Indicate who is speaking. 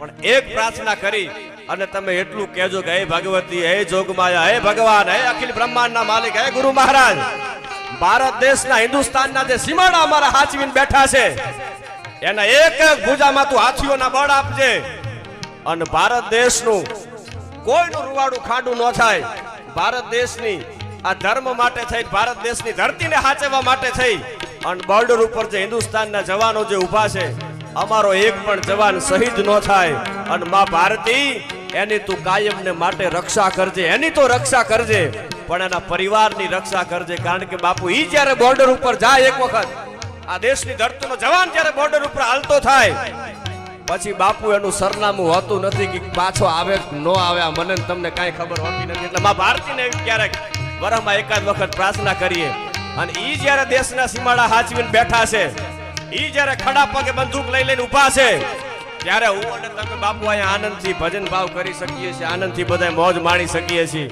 Speaker 1: પણ એક પ્રાર્થના કરી અને તમે એટલું કહેજો કે, હે ભગવતી, હે જોગમાયા, હે ભગવાન, હે અખિલ બ્રહ્માંડના માલિક, હે ગુરુ મહારાજ, ભારત દેશના હિન્દુસ્તાનના જે સીમાડા અમારા હાચવીને બેઠા છે, એના એક એક ભૂજામાં તું હાથીઓના બળ આપજે. અને ભારત દેશનું કોઈનું રૂવાડું ખાડું ન થાય. ભારત દેશની આ ધર્મ માટે થઈ, ભારત દેશની ધરતીને હાચવવા માટે થઈ. અને બોર્ડર ઉપર જે હિન્દુસ્તાનના જવાનો જે ઊભા છે અમારો એક પણ જવાન શહીદ ન થાય. અને મા ભારતી, એની તું કાયમને માટે રક્ષા કરજે. એની તો રક્ષા કરજે, પણ એના પરિવારની રક્ષા કરજે. કારણ કે બાપુ, ઈ જ્યારે બોર્ડર ઉપર જાય એક વખત, આ દેશની ધરતીનો જવાન જ્યારે બોર્ડર ઉપર હાલતો થાય, પછી બાપુ એનું સરનામું હોતું નથી કે પાછો આવે ન આવે. મને તમને કાંઈ ખબર હોતી નથી. એટલે મા ભારતીને ક્યારેક વરમાં એકાદ વખત પ્રાર્થના કરીએ. અને ઈ જ્યારે દેશના સીમાડા હાચવીને બેઠા છે ઈ જ્યારે ખડા પગે બંદૂક લઈ લઈને ઊભા છે, ત્યારે હું અને તમે બાપુ અહીંયા આનંદથી ભજન ભાવ કરી શકીએ છીએ, આનંદથી બધા મોજ માણી શકીએ છીએ.